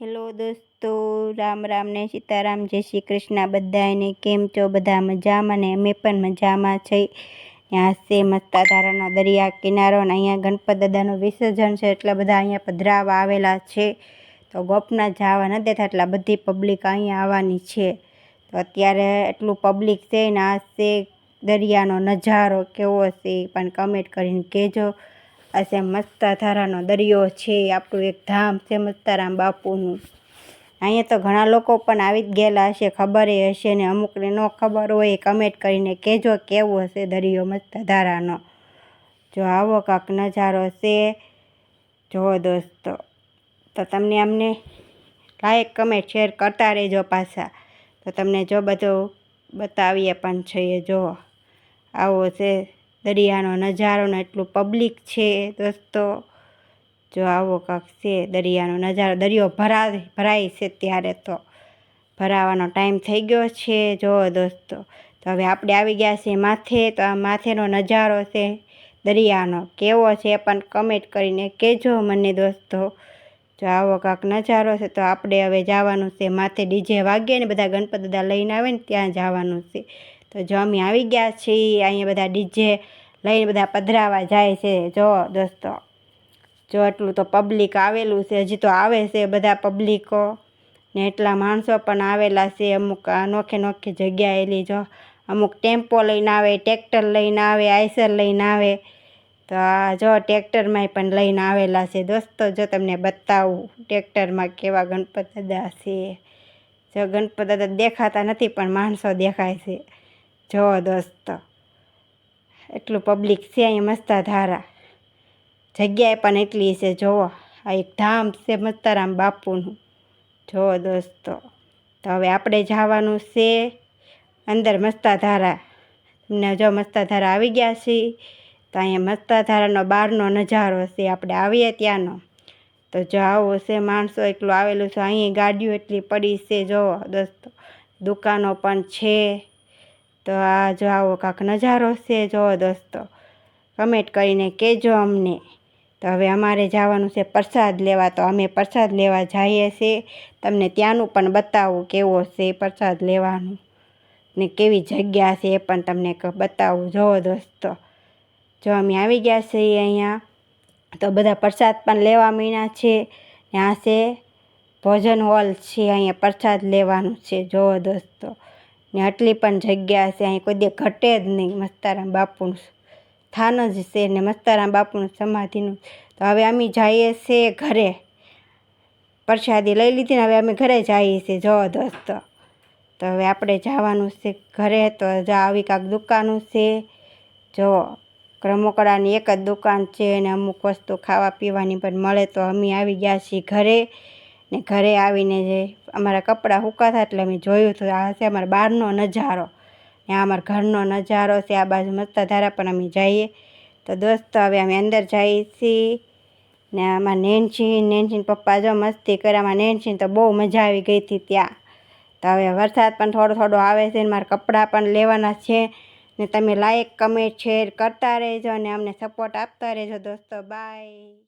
Hello દોસ્તો, રામ રામ ને સીતારામ, જય શ્રી કૃષ્ણ. બધાને કેમ છો? બધા મજામાં ને અમે પણ મજામાં છે. છે મસ્તાધારાનો દરિયા કિનારો અને અહીંયા ગણપત દાદાનું વિસર્જન છે. એટલા બધા અહીંયા પધરાવા આવેલા છે. તો ગોપના જવા નથી દેતા એટલા બધી પબ્લિક અહીંયા આવવાની છે. તો અત્યારે એટલું પબ્લિક છે ને છે દરિયાનો નજારો કેવો છે પણ કમેન્ટ કરીને કહેજો. આ છે મસ્તાધારાનો દરિયો છે, આપણું એક ધામ છે મસ્તારામ બાપુનું. અહીંયા તો ઘણા લોકો પણ આવી જ ગયેલા હશે, ખબર હશે ને અમુકને ન ખબર હોય કમેન્ટ કરીને કહેજો કેવો હશે દરિયો મસ્તાધારાનો. જો આવો કાંક નજારો છે, જો દોસ્તો. તો તમને અમને લાઈક કમેન્ટ શેર કરતા રહેજો પાછા. તો તમને જો બધું બતાવીએ પણ છે જુઓ આવો છે દરિયાનો નજારો ને એટલું પબ્લિક છે દોસ્તો જો આવો કાંક છે દરિયાનો નજારો. દરિયો ભરાય ભરાય છે ત્યારે તો. ભરાવાનો ટાઈમ થઈ ગયો છે. જો દોસ્તો, તો હવે આપણે આવી ગયા છીએ માથે. તો આ માથેનો નજારો છે દરિયાનો. કેવો છે પણ કમેન્ટ કરીને કહેજો મને દોસ્તો. જો આવો કાંક નજારો છે તો આપણે હવે જવાનું છે માથે ડીજે વાગે ને બધા ગણપત દાદા લઈને આવે ને ત્યાં જવાનું છે. તો જો અમે આવી ગયા છીએ, અહીંયા બધા ડીજે લઈને બધા પધરાવા જાય છે. જો દોસ્તો, જો એટલું તો પબ્લિક આવેલું છે, હજી તો આવે છે બધા પબ્લિકો ને એટલા માણસો પણ આવેલા છે, અમુક નોખે નોખી જગ્યાએલી જો. અમુક ટેમ્પો લઈને આવે, ટ્રેક્ટર લઈને આવે, આઈસર લઈને આવે. તો આ જો ટ્રેક્ટરમાં પણ લઈને આવેલા છે. દોસ્તો, જો તમને બતાવું ટ્રેક્ટરમાં કેવા ગણપત દાદા છે. જો ગણપત દાદા દેખાતા નથી, પણ માણસો દેખાય છે. જો દોસ્તો એટલું પબ્લિક છે અહીંયા મસ્તા ધારા. જગ્યાએ પણ એટલી છે જુઓ આ એક ધામ છે મસ્તારામ બાપુનું. જુઓ દોસ્તો તો હવે આપણે જવાનું છે અંદર મસ્તાધારા તમને જો મસ્તાધારા આવી ગયા છીએ, તો અહીંયા મસ્તાધારાનો બહારનો નજારો છે. આપણે આવીએ ત્યાંનો. તો જો આવો છે, માણસો એટલું આવેલું છે. અહીં ગાડીઓ એટલી પડી છે જો દોસ્તો, દુકાનો પણ છે. તો આ જો આવો કાંક નજારો છે, જો દોસ્તો. કમેન્ટ કરીને કહેજો અમને. તો હવે અમારે જવાનું છે પ્રસાદ લેવા, તો અમે પ્રસાદ લેવા જઈએ છીએ. તમને ત્યાંનું પણ બતાવું કેવો છે પ્રસાદ લેવાનું ને કેવી જગ્યા છે એ પણ તમને બતાવું. જુઓ દોસ્તો, જો અમે આવી ગયા છીએ અહીંયા, તો બધા પ્રસાદ પણ લેવા મીણા છે. ત્યાં છે ભોજન હોલ છે, અહીંયા પ્રસાદ લેવાનું છે. જુઓ દોસ્તો ને આટલી પણ જગ્યા છે, અહીં કોઈ દે ઘટે જ નહીં મસ્તારામ બાપુનું સ્થાન જ છે ને મસ્તારામ બાપુનું સમાધિનું. તો હવે અમે જઈએ છીએ ઘરે. પ્રસાદી લઈ લીધી ને હવે અમે ઘરે જઈએ છીએ જો દોસ્તો તો હવે આપણે જવાનું છે ઘરે, તો જો આવી કાંક દુકાનો છે. જો રમકડાની એક જ દુકાન છે અને અમુક વસ્તુ ખાવા પીવાની પણ મળે તો અમે આવી ગયા છીએ ઘરે. ને ઘરે આવીને જે અમારા કપડાં સુકાતા એટલે અમે જોયું તો આ છે અમારા બહારનો નજારો. ને આ અમારા ઘરનો નજારો છે, આ બાજુ મસ્તધારા પણ અમે જઈએ. તો દોસ્તો, હવે અમે અંદર જઈએ છીએ. ને આમાં નેનછી નેનછી પપ્પા જો મસ્તી કરે આમાં નેનછી તો બહુ મજા આવી ગઈ હતી ત્યાં. તો હવે વરસાદ પણ થોડો થોડો આવે છે ને મારા કપડાં પણ લેવાના છે. ને તમે લાઈક કમેન્ટ શેર કરતા રહેજો અને અમને સપોર્ટ આપતા રહેજો દોસ્તો. બાય